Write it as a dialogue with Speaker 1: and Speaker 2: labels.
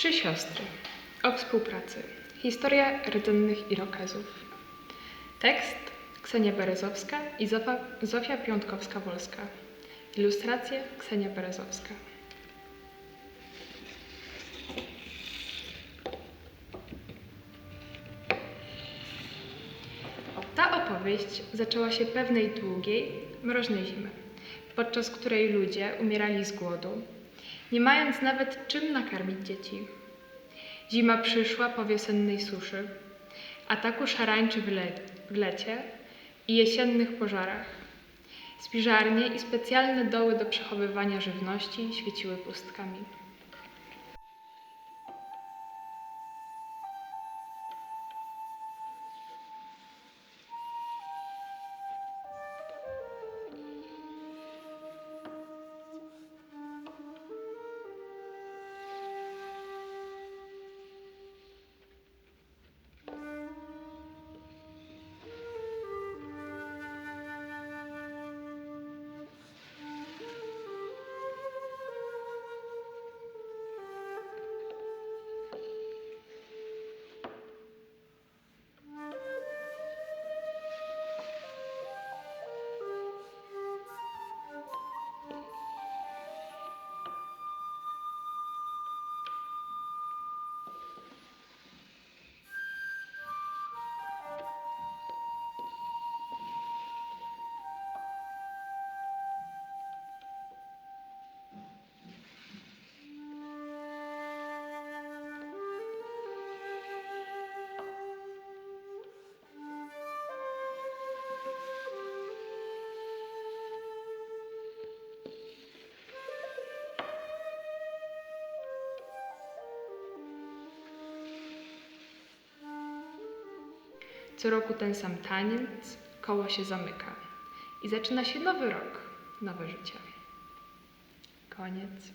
Speaker 1: Trzy siostry. O współpracy. Historia rdzennych Irokezów. Tekst Ksenia Berezowska i Zofia, Zofia Piątkowska-Wolska. Ilustracje Ksenia Berezowska. Ta opowieść zaczęła się pewnej długiej, mroźnej zimy, podczas której ludzie umierali z głodu, nie mając nawet czym nakarmić dzieci. Zima przyszła po wiosennej suszy, ataku szarańczy w, le- w lecie i jesiennych pożarach. Spiżarnie i specjalne doły do przechowywania żywności świeciły pustkami. Co roku ten sam taniec, koło się zamyka i zaczyna się nowy rok, nowe życie. Koniec.